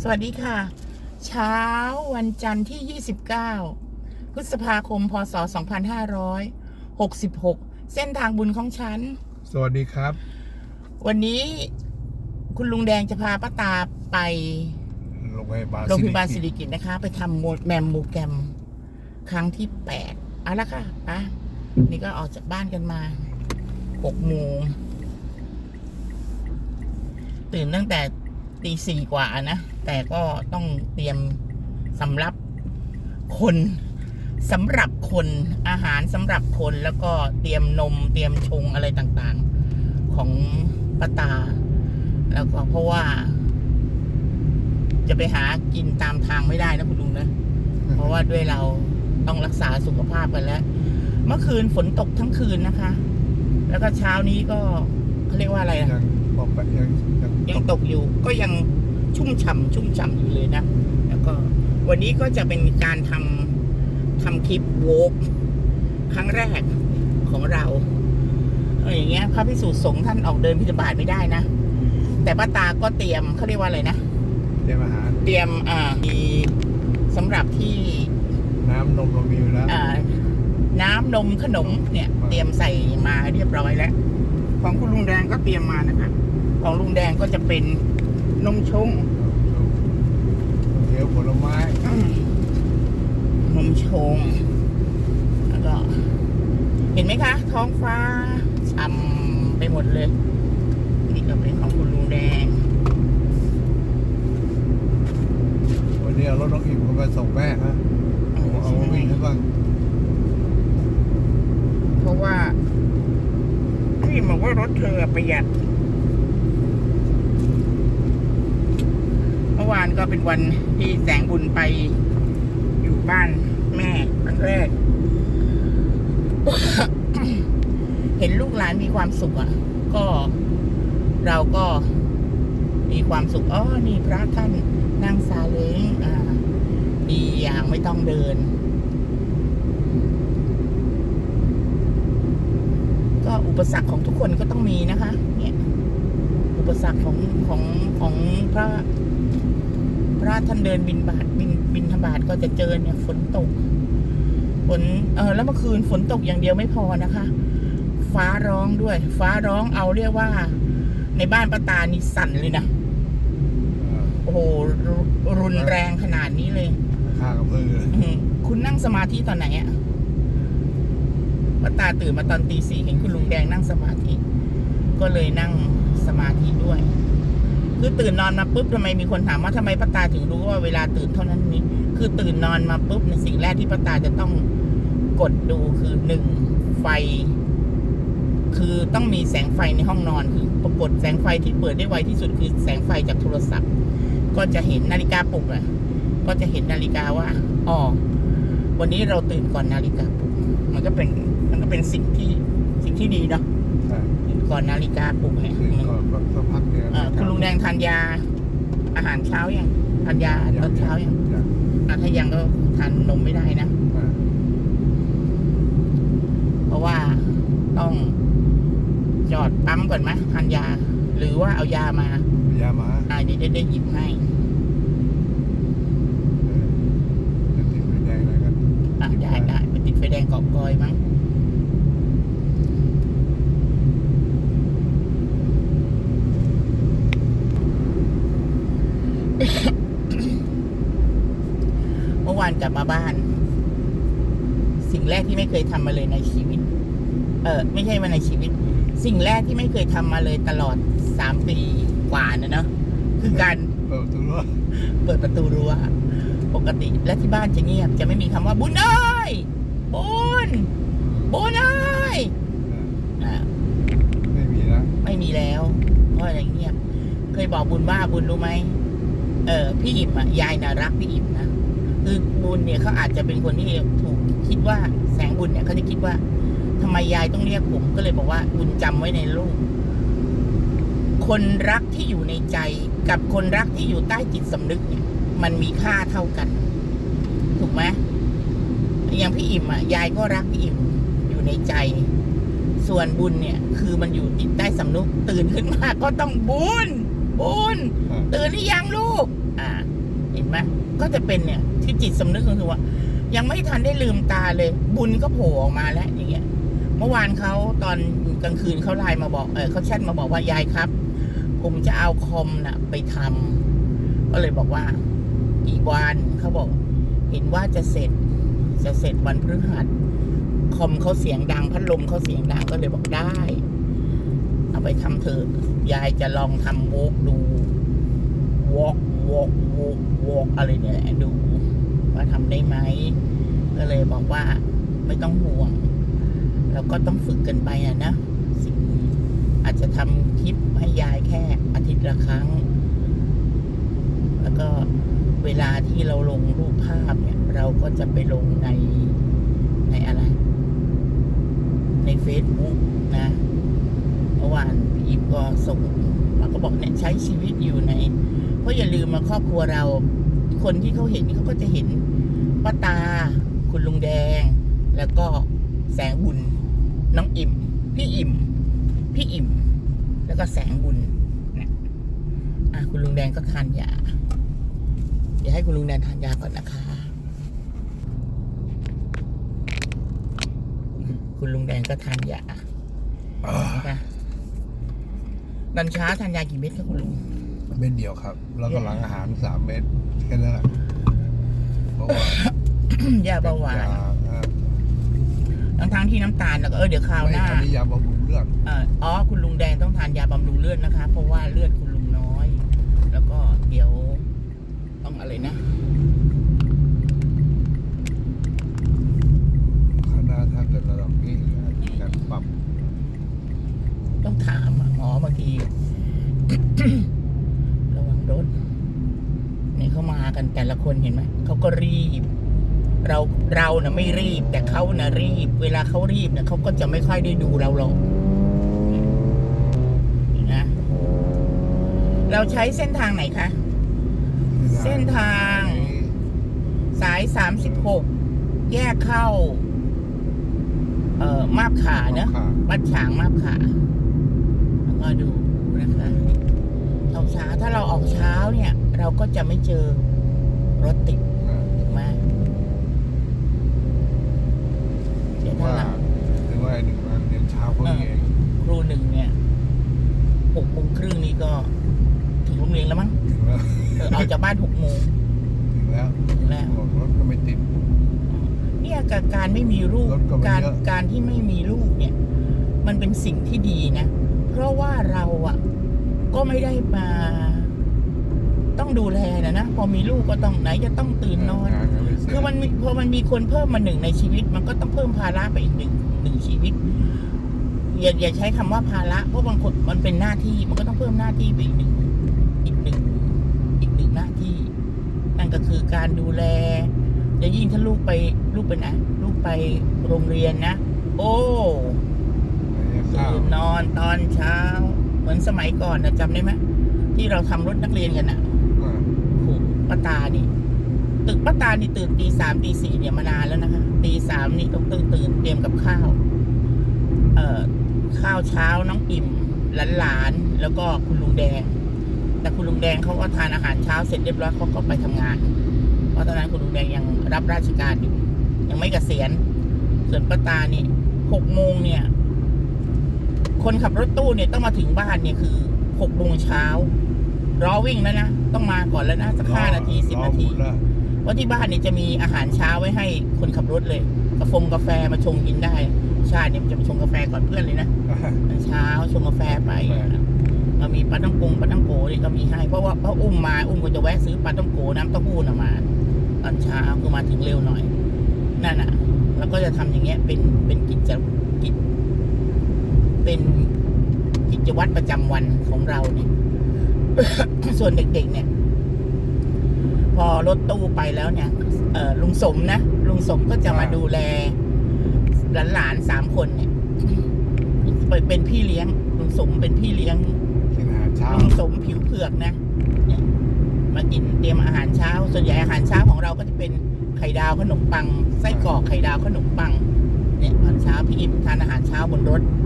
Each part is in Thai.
สวัสดีค่ะ เช้าวันจันทร์ที่ 29 พฤษภาคม พศ 2566 เส้นทางบุญของฉัน สวัสดีครับ วันนี้คุณลุงแดงจะพาป้าตาไปโรงพยาบาลโรงพยาบาลสิสิริริกิติ์นะคะ ไปทำโมแมมโมแกรม ครั้งที่ 8เอาละค่ะปะนี่ก็ออกจากบ้านกันมา6โมงตื่นตั้งแต่ ตีสี่กว่านะ แต่ก็ต้องเตรียมสำหรับคนสำหรับคนอาหารสำหรับคนแล้วก็เตรียมนมเตรียมชงอะไรต่างๆ ของป้าตา แล้วก็เพราะว่า จะไปหากินตามทางไม่ได้นะคุณลุงนะ เพราะว่าด้วยเราต้องรักษาสุขภาพกันแล้ว เมื่อคืนฝนตกทั้งคืนนะคะ แล้วก็เช้านี้ก็เขาเรียกว่าอะไรอะยังบอกไปยัง ยังยังตกอยู่ก็ยังชุ่มฉ่ำชุ่มฉ่ำอยู่เลยนะ แล้วก็วันนี้ก็จะเป็นการทำทำคลิปโวกครั้งแรกของเราเอออย่างเงี้ย พระพิสุสงฆ์ท่านออกเดินพิธบาตไม่ได้นะ แต่ป้าตาก็เตรียมเขาเรียกว่าอะไรนะ เตรียมอาหาร เตรียมอ่ามีสำหรับที่น้ำนมเรามีอยู่แล้วอ่าน้ำนมขนมเนี่ย เตรียมใส่มาเรียบร้อยแล้ว ของคุณลุงแดงก็เตรียมมานะคะ ของลุงแดงก็จะเป็นนมชงเขียวผลไม้อืมนมชง แล้วก็ เห็นไหมคะ ท้องฟ้าช่ำไปหมดเลย นี่ก็เป็นของคุณลุงแดง วันนี้เอารถน้องอิ่มเข้าไปส่งแม่ฮะเอาเอามาวิ่งให้บ้างเพราะว่าพี่บอกว่ารถเธอประหยัด มื่อวานก็เป็นวันที่แสงบุญไปอยู่บ้านแม่ครั้งแรก เห็นลูกหลานมีความสุขอะ ก็เราก็มีความสุขอ๋อนี่พระท่านนั่งซาเล้งอ่าดีอย่างไม่ต้องเดิน ก็อุปสรรคของทุกคนก็ต้องมีนะคะ เนี่ย อุปสรรคของของของพระ พระท่านเดินบินบาทบินบินธบาตก็จะเจอเนี่ยฝนตกฝนเออแล้วเมื่อคืนฝนตกอย่างเดียวไม่พอนะคะ ฟ้าร้องด้วย ฟ้าร้องเอาเรียกว่า ในบ้านป้าตานี่สั่นเลยนะโอ้โหรุรุนแรงขนาดนี้เลยข้างกับพือเลยอืมคุณนั่งสมาธิตอนไหนอะป้าตาตื่นมาตอนตีสี่เห็นคุณลุงแดงนั่งสมาธิ ก็เลยนั่งสมาธิด้วย คือตื่นนอนมาปุ๊บทำไมมีคนถามว่าทำไมป้าตาถึงรู้ว่าเวลาตื่นเท่านั้นนี้ คือตื่นนอนมาปุ๊บในยสิ่งแรกที่ป้าตาจะต้องกดดูคือหนึ่งไฟ คือต้องมีแสงไฟในห้องนอนคือปรากฏแสงไฟที่เปิดได้ไวที่สุดคือแสงไฟจากโทรศัพท์ ก็จะเห็นนาฬิกาปลุกอะก็จะเห็นนาฬิกาว่าอ๋อวันนี้เราตื่นก่อนนาฬิกาปลุกมันก็เป็นมันก็เป็นสิ่งที่สิ่งที่ดีเนาะใช่ตื่นก่อนนาฬิกาปลุกเนี่ยคือก่อนก็สักพักเดียวเอ่อคุณลุงแดงทานยา อาหารเช้ายังทานยาตอนเช้ายังยังอะถ้ายังก็ทานนมไม่ได้นะอ่าเพราะว่าต้องจอดปั๊มก่อนไหมทานยา หรือว่าเอายามา ยามาอ่าเดี๋ยวจะได้หยิบให้เออจะติดไฟแดงอะไรกันอะได้ได้ไปติดไฟแดงเกาะกอยมั้ง เมื่อวาน กลับมาบ้าน สิ่งแรกที่ไม่เคยทำมาเลยในชีวิต เออไม่ใช่ว่าในชีวิต สิ่งแรกที่ไม่เคยทำมาเลยตลอดสามปีกว่านะเนาะคือการเปิดประตูรั้วเปิดประตูรั้วปกติและที่บ้านจะเงียบ จะไม่มีคำว่าบุญเอ้ยบุญบุญเอ้ยอ่าไม่มีแล้วไม่มีแล้วเพราะอะไรเงียบ เคยบอกบุญว่าบุญรู้ไหมเออพี่อิ่มอะยายน่ะรักพี่อิ่มนะ คือบุญเนี่ยเขาอาจจะเป็นคนที่ถูกคิดว่าแสงบุญเนี่ยเขาจะคิดว่าทำไมยายต้องเรียกผมก็เลยบอกว่าบุญจำไว้ในลูกคนรักที่อยู่ในใจกับคนรักที่อยู่ใต้จิตสำนึกเนี่ย มันมีค่าเท่ากัน ถูกไหมอย่างพี่อิ่มอะยายก็รักพี่อิ่มอยู่ในใจ ส่วนบุญเนี่ย คือมันอยู่จิตใต้สำนึก ตื่นขึ้นมาก็ต้องบุญบุญอ่าตื่นหรือยังลูก อ่า เห็นไหมก็จะเป็นเนี่ย ที่จิตสำนึกก็คือว่า ยังไม่ทันได้ลืมตาเลย บุญก็โผล่ออกมาแล้วอย่างเงี้ย เมื่อวานเขาตอนกลางคืนเขาไลน์มาบอกเออเขาแชทมาบอกว่ายายครับ ผมจะเอาคอมน่ะ ไปทำก็เลยบอกว่าอีกวันเขาบอก เห็นว่าจะเสร็จ จะเสร็จวันพฤหัสคอมเขาเสียงดังพัดลมเขาเสียงดังก็เลยบอกได้ เอาไปทำเถอะยายจะลองทำโวกดูวอกวอกวอกวอกอะไรเนี่ยดู ว่าทำได้ไหมก็เลยบอกว่าไม่ต้องห่วงเราก็ต้องฝึกกันไปอะนะสิ่งอาจจะทำคลิปให้ยายแค่อาทิตย์ละครั้ง แล้วก็เวลาที่เราลงรูปภาพเนี่ย เราก็จะไปลงในในอะไร ใน Facebook นะเมื่อวานพี่อิฟก็ส่งมาก็บอกเนี่ยใช้ชีวิตอยู่ใน เพราะอย่าลืมมาครอบครัวเรา คนที่เขาเห็นเขาก็จะเห็นป้าตา คุณลุงแดง แล้วก็แสงบุญ น้องอิ่ม พี่อิ่ม พี่อิ่ม แล้วก็แสงบุญนะอะคุณลุงแดงก็ทานยาเดี๋ยวให้คุณลุงแดงทานยาก่อนนะคะ คุณลุงแดงก็ทานยาอ่านะคะตอนเช้าทานยากี่เม็ดคะคุณลุง เม็ดเดียวครับ แล้วก็หลังอาหารสามเม็ดแค่นั้นแหละเพราะว่ายาเบาหวานยอ่าทั้งทั้งๆที่น้ำตาลแล้วก็เออเดี๋ยวคราวไม่หน้าอันนี้ยาบำรุงเลือดเอ่ออ๋อคุณลุงแดงต้องทานยาบำรุงเลือดนะคะ เพราะว่าเลือดคุณลุงน้อย แล้วก็เดี๋ยวต้องอะไรนะคณะถ้าเกิดระดับนี้การปรับ ต้องถามอะหมอบางที ระวังรถนี่เขามากันแต่ละคนเห็นไหมเขาก็รีบ เราเรานะไม่รีบ แต่เขานะรีบ เวลาเขารีบเนี่ยเขาก็จะไม่ค่อยได้ดูเราหรอกนี่นะเราใช้เส้นทางไหนคะ เส้นทาง สายสามสิบหกแยกเข้า เอ่อมาบขาเนอะค่ะวัดฉางมาบขาแล้วก็ดูนะคะ เช้าเช้าถ้าเราออกเช้าเนี่ย เราก็จะไม่เจอรถติดอ่าถูกไหมเดี๋ยวถ้าว่าหลังหรือว่าหนึ่งวันเรียนเช้าพวกนี้เองครูหนึ่งเนี่ยหกโมงครึ่งนี่ก็ถึงโรงเรียนแล้วมั้งถึงแล้วเออออกจากบ้านหกโมงถึงแล้วถึงแล้วรถก็ไม่ติดเนี่ยกับการไม่มีลูกรถก็ไม่การเยอะการที่ไม่มีลูกเนี่ย มันเป็นสิ่งที่ดีนะ เพราะว่าเราอะ่ะ ก็ไม่ได้มา ต้องดูแลนะนะพอมีลูกก็ต้องไหนจะต้องตื่นนอนงานก็ไม่เสร็จคือมันมีพอมันมีคนเพิ่มมาหนึ่งในชีวิต มันก็ต้องเพิ่มภาระไปอีกหนึ่งหนึ่งชีวิตอย่าอย่าใช้คำว่าภาระเพราะบางคนมันเป็นหน้าที่ มันก็ต้องเพิ่มหน้าที่ไปอีกหนึ่งอีกหนึ่งอีกหนึ่งหน้าที่ นั่นก็คือการดูแลจะยิ่งถ้าลูกไปลูกเป็นอะลูกไปโรงเรียนนะ โอ้ข้าวตื่นนอนตอนเช้า เหมือนสมัยก่อนนะจำได้ไหมที่เราทำรถนักเรียนกันอะอ่าโอ้โหป้าตานี่ ตึกป้าตานี่ตื่นตีสามตีสี่เนี่ยมานานแล้วนะคะตีสามนี่ต้องตื่นตื่นเตรียมกับข้าว เอ่อข้าวเช้าน้องอิ่มหลานๆแล้วก็คุณลุงแดง แต่คุณลุงแดงเขาก็ทานอาหารเช้าเสร็จเรียบร้อยเขาก็ไปทำงาน เพราะตอนนั้นคุณลุงแดงยังรับราชการอยู่ ยังไม่เกษียณ ส่วนป้าตานี่หกโมงเนี่ย คนขับรถตู้เนี่ยต้องมาถึงบ้านเนี่ยคือหกโมงเช้ารอวิ่งแล้วนะต้องมาก่อนแล้วนะสักห้านาทีสิบนาทีรอหมุแล้วเพราะที่บ้านเนี่ยจะมีอาหารเช้าไว้ให้คนขับรถเลยกาแฟกาแฟมาชงกินได้ ชาติเนี่ยมันจะมาชงกาแฟก่อนเพื่อนเลยนะตอนเช้าชงกาแฟไปกาแฟก็มีปลาต้องปรุงปลาต้องโกนี่ก็มีให้ เพราะว่าเพราะอุ้มมาอุ้มก็จะแวะซื้อปลาต้องโกน้ำเต้าหู้น่ะมาตอนเช้าคือมาถึงเร็วหน่อยนั่นน่ะ แล้วก็จะทำอย่างเงี้ยเป็นเป็นกิจกิจ เป็นกิจวัตรประจำวันของเราเนี่ย ส่วนเด็กๆเนี่ย พอรถตู้ไปแล้วเนี่ยเออลุงสมนะลุงสมก็จะมาดูแลหลานๆสามคนเนี่ยไปเป็นพี่เลี้ยงลุงสมเป็นพี่เลี้ยงกินอาหารเช้าลุงสมผิวเผือกนะเนี่ยมากินเตรียมอาหารเช้า ส่วนใหญ่อาหารเช้าของเราก็จะเป็นไข่ดาวขนมปังไส้กรอกไข่ดาวขนมปัง เนี่ยตอนเช้าพี่อิมทานอาหารเช้าบนรถเอ่อ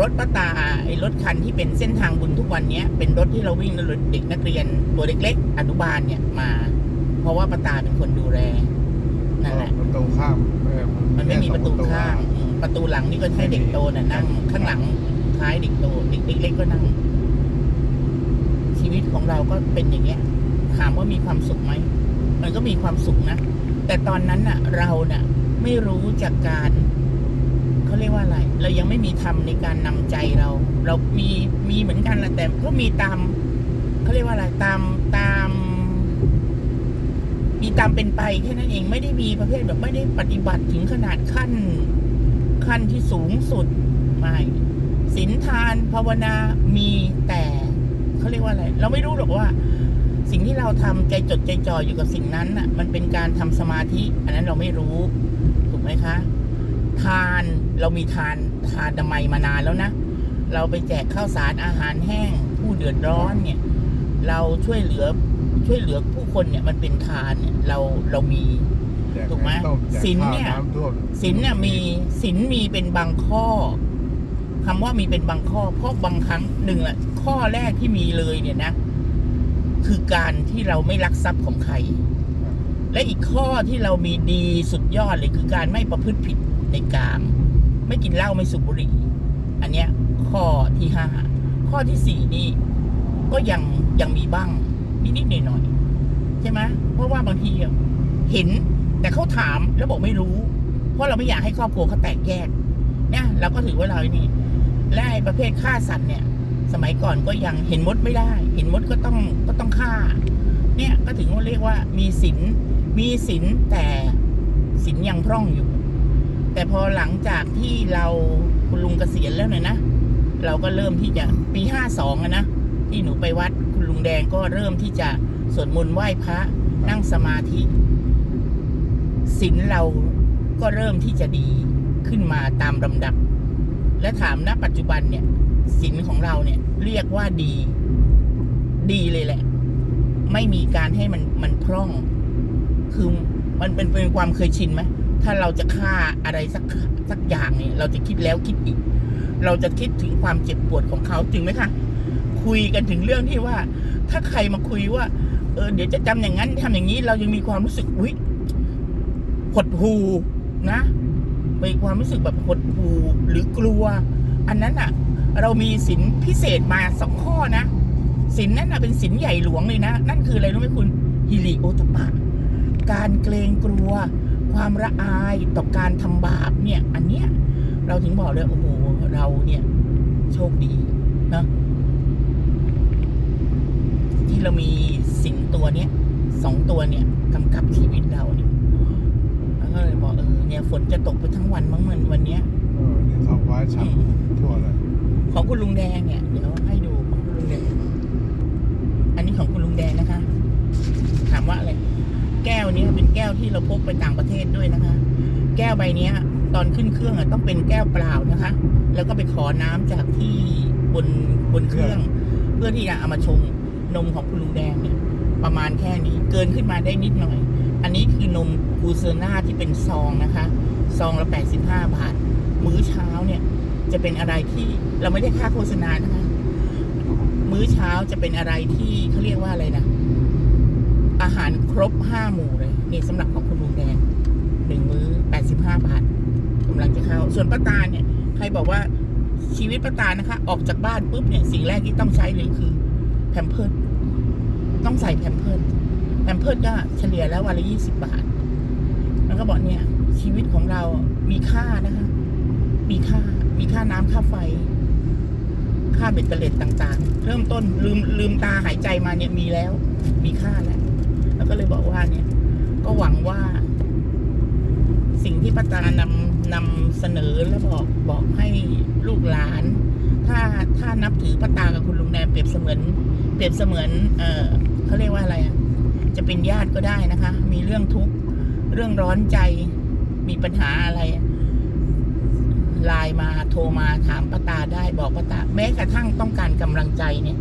รถป้าตาไอ้รถคันที่เป็นเส้นทางบุญทุกวันเนี้ยเป็นรถที่เราวิ่งรถเด็กนักเรียนตัวเล็กๆอนุบาลเนี่ยมา เพราะว่าป้าตาเป็นคนดูแลนั่นแหละประตูข้ามเออมันไม่มีแค่ประตูข้างอืมประตูหลังนี่ก็ให้เด็กโตน่ะนั่ง ข้างหลังท้ายเด็กโตเด็กเล็กๆก็นั่ง ชีวิตของเราก็เป็นอย่างเงี้ย ถามว่ามีความสุขไหมมันก็มีความสุขนะแต่ตอนนั้นน่ะ เราน่ะ ไม่รู้จากการ เขาเรียกว่าอะไร เรายังไม่มีธรรมในการนำใจเรา เรามีมีเหมือนกันแหละแต่ก็มีตามเขาเรียกว่าอะไรตามตาม มีตามเป็นไปแค่นั้นเองไม่ได้มีประเภทแบบไม่ได้ปฏิบัติถึงขนาดขั้น ขั้นที่สูงสุดไม่ศีลทานภาวนามีแต่เขาเรียกว่าอะไร เราไม่รู้หรอกว่า สิ่งที่เราทำใจจดใจจ่ออยู่กับสิ่งนั้นน่ะ มันเป็นการทำสมาธิ อันนั้นเราไม่รู้ถูกไหมคะ ทาน เรามีทานทานดมัยมานานแล้วนะ เราไปแจกข้าวสารอาหารแห้ง ผู้เดือดร้อนเนี่ย เราช่วยเหลือช่วยเหลือผู้คนเนี่ยมันเป็นทานเนี่ยเราเรามีแจถูกไหมต้แจกศีลข้าวเนี่ยำท่วมศีลเนี่ยมีศีลมีเป็นบางข้อคำว่ามีเป็นบางข้อ เพราะบางครั้งหนึ่งแหละข้อแรกที่มีเลยเนี่ยนะ คือการที่เราไม่ลักทรัพย์ของใคร และอีกข้อที่เรามีดีสุดยอดเลยคือการไม่ประพฤติผิดในกาม ไม่กินเหล้าไม่สูบบุหรี่ อันเนี้ยข้อที่ห้าข้อที่สี่นี่ก็ยังยังมีบ้างนิดๆหน่อยๆใช่ไหมเพราะว่าบางทีเห็นแต่เขาถามแล้วบอกไม่รู้ เพราะเราไม่อยากให้ครอบครัวเขาแตกแยกเนี่ยเราก็ถือว่าเราไอ้นี่และไอ้ประเภทฆ่าสัตว์เนี่ย สมัยก่อนก็ยังเห็นมดไม่ได้ เห็นมดก็ต้องก็ต้องฆ่า เนี่ยก็ถึงว่าเรียกว่ามีศีลมีศีลแต่ศีลยังพร่องอยู่ แต่พอหลังจากที่เราคุณลุงเกษียณแล้วเนี่ยนะ เราก็เริ่มที่จะปีห้าสองนะ ที่หนูไปวัดคุณลุงแดงก็เริ่มที่จะสวดมนต์ไหว้พระนั่งสมาธิศีลเราก็เริ่มที่จะดีขึ้นมาตามลำดับ และถามณปัจจุบันเนี่ยศีลของเราเนี่ย เรียกว่าดี ดีเลยแหละ ไม่มีการให้มันมันพร่อง คือมันเป็นเป็นความเคยชินไหม ถ้าเราจะฆ่าอะไรสักสักอย่างเนี่ยเราจะคิดแล้วคิดอีก เราจะคิดถึงความเจ็บปวดของเขาจริงไหมคะคุยกันถึงเรื่องที่ว่า ถ้าใครมาคุยว่าเออเดี๋ยวจะจำอย่างนั้นทำอย่างนี้ เรายังมีความรู้สึกอุ้ยหดหูนะมีความรู้สึกแบบหดหูหรือกลัว อันนั้นอะ เรามีสินพิเศษมาสองข้อนะสินนั้นน่ะเป็นสินใหญ่หลวงเลยนะ นั่นคืออะไรรู้ไหมคุณฮิริโอตปะการเกรงกลัว ความระอายต่อการทำบาปเนี่ย อันเนี้ยเราถึงบอกเลยโอ้โหเราเนี่ย โชคดีเนอะที่เรามีสิ่งตัวเนี้ยสองตัวเนี่ยกำกับชีวิตเราเนี่ยแล้วก็เลยบอกเออเนี่ยฝนจะตกไปทั้งวันมั้งมันวันเนี้ยเออนี่ท้องฟ้าชัดทั่วเลยของคุณลุงแดงเนี่ยเดี๋ยวให้ดูของคุณลุงแดงอันนี้ของคุณลุงแดงนะคะ ถามว่าอะไรแก้วเนี้ยเป็น แก้วที่เราพกไปต่างประเทศด้วยนะคะ แก้วใบนี้ตอนขึ้นเครื่องอะต้องเป็นแก้วเปล่านะคะ แล้วก็ไปขอน้ำจากที่บนบนเครื่อง เพื่อที่จะเอามาชงนมของคุณลุงแดงเนี่ย ประมาณแค่นี้เกินขึ้นมาได้นิดหน่อย อันนี้คือนมกูเซอร์นาที่เป็นซองนะคะซองละ85 บาท มื้อเช้าเนี่ย จะเป็นอะไรที่เราไม่ได้ค่าโฆษณานะคะ มื้อเช้าจะเป็นอะไรที่เขาเรียกว่าอะไรนะอาหารครบห้าหมู่เลย นี่สำหรับของคุณลุงแดงหนึ่งมื้อแปดสิบห้าบาทกำลังจะเข้า ส่วนป้าตาเนี่ย ใครบอกว่าชีวิตป้าตานะคะ ออกจากบ้านปุ๊บเนี่ยสิ่งแรกที่ต้องใช้เลยคือแพมเพิร์ดต้องใส่แพมเพิร์ดแพมเพิร์ดก็เฉลี่ยแล้ววันละยี่สิบบาท แล้วก็บอกเนี่ย ชีวิตของเรามีค่านะคะ มีค่า มีค่าน้ำค่าไฟ ค่าเบ็ดเตล็ดต่างๆ เริ่มต้นลืมลืมตาหายใจมาเนี่ยมีแล้ว มีค่าแล้ว แล้วก็เลยบอกว่าเนี่ย ก็หวังว่า สิ่งที่ป้าตานำนำเสนอแล้วบอกบอกให้ลูกหลาน ถ้าถ้านับถือป้าตากับคุณลุงแดงเปรียบเสมือน เปรียบเสมือน เออเขาเรียกว่าอะไรอะจะเป็นญาติก็ได้นะคะ มีเรื่องทุกข์เรื่องร้อนใจ มีปัญหาอะไรไลน์มาโทรมาถามป้าตาได้บอกป้าตาแม้กระทั่งต้องการกำลังใจเนี่ย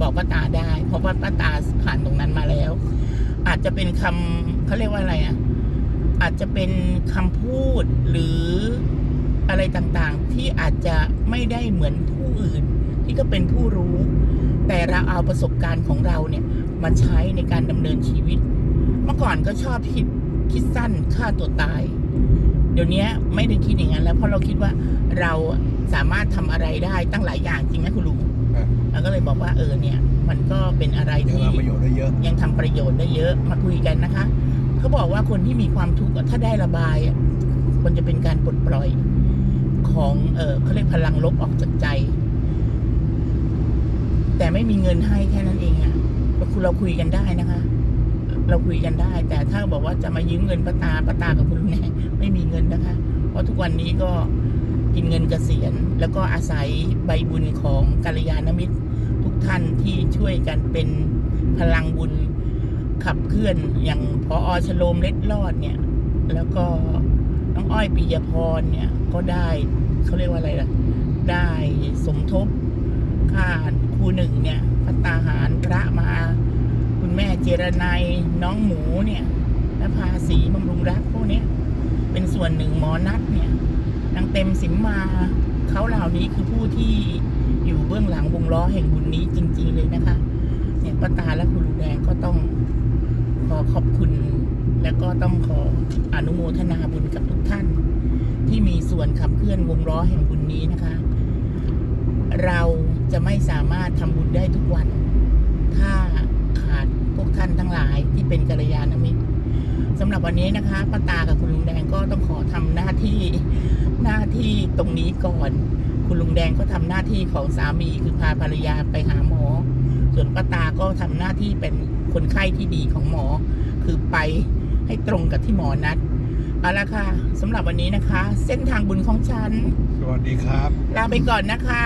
บอกป้าตาได้ เพราะว่าป้าตาผ่านตรงนั้นมาแล้ว อาจจะเป็นคำ เขาเรียกว่าอะไรอะ อาจจะเป็นคำพูดหรืออะไรต่างๆ ที่อาจจะไม่ได้เหมือนผู้อื่น ที่ก็เป็นผู้รู้ แต่เราเอาประสบการณ์ของเราเนี่ยมาใช้ในการดำเนินชีวิต เมื่อก่อนก็ชอบคิดคิดสั้นฆ่าตัวตาย เดี๋ยวนี้ไม่ได้คิดอย่างนั้นแล้วเพราะเราคิดว่าเราสามารถทำอะไรได้ตั้งหลายอย่างจริงไหมคุณลุงอะแล้วก็เลยบอกว่าเออเนี่ย มันก็เป็นอะไรยังที่ทำประโยชน์ได้เยอะยังทำประโยชน์ได้เยอะ มาคุยกันนะคะ เขาบอกว่าคนที่มีความทุกข์ถ้าได้ระบายอะมันจะเป็นการปลดปล่อยของเออเขาเรียกพลังลบออกจากใจ แต่ไม่มีเงินให้แค่นั้นเองอะคุณเราคุยกันได้นะคะ เราคุยกันได้ แต่ถ้าบอกว่าจะมายืมเงินป้าตาป้าตากับคุณลุงแน่ไม่มีเงินนะคะ เพราะทุกวันนี้ก็กินเงินเกษียณ แล้วก็อาศัยใบบุญของกัลยาณมิตร ทุกท่านที่ช่วยกันเป็นพลังบุญขับเคลื่อนอย่าง พออชโลมเล็ดรอดเนี่ย แล้วก็น้องอ้อยปิยพรเนี่ย ก็ได้เขาเรียกว่าอะไรล่ะ ได้สมทบค่าครูหนึ่งเนี่ยพัตาหารพระมา คุณแม่เจรนายน้องหมูเนี่ยและภาษีบำรุงรักพวกนี้เป็นส่วนหนึ่งหมอนัดเนี่ยนางเต็มสิมมาเขาเหล่านี้คือผู้ที่อยู่เบื้องหลังวงล้อแห่งบุญนี้จริง ๆ เลยนะคะ เนี่ยป้าตาและคุณลุงแดงก็ต้อง ขอขอบคุณ และก็ต้องขออนุโมทนาบุญกับทุกท่าน ที่มีส่วนขับเคลื่อนวงล้อแห่งบุญนี้นะคะ เราจะไม่สามารถทำบุญได้ทุกวัน ถ้าขาดพวกท่านทั้งหลายที่เป็นกัลยาณมิตรสำหรับวันนี้นะคะป้าตากับคุณลุงแดงก็ต้องขอทำหน้าที่หน้าที่ตรงนี้ก่อน คุณลุงแดงก็ทำหน้าที่ของสามีคือพาภรรยาไปหาหมอ ส่วนป้าตาก็ทำหน้าที่เป็น คนไข้ที่ดีของหมอ คือไปให้ตรงกับที่หมอนัดเอาละค่ะสำหรับวันนี้นะคะ เส้นทางบุญของฉัน สวัสดีครับ ลาไปก่อนนะคะ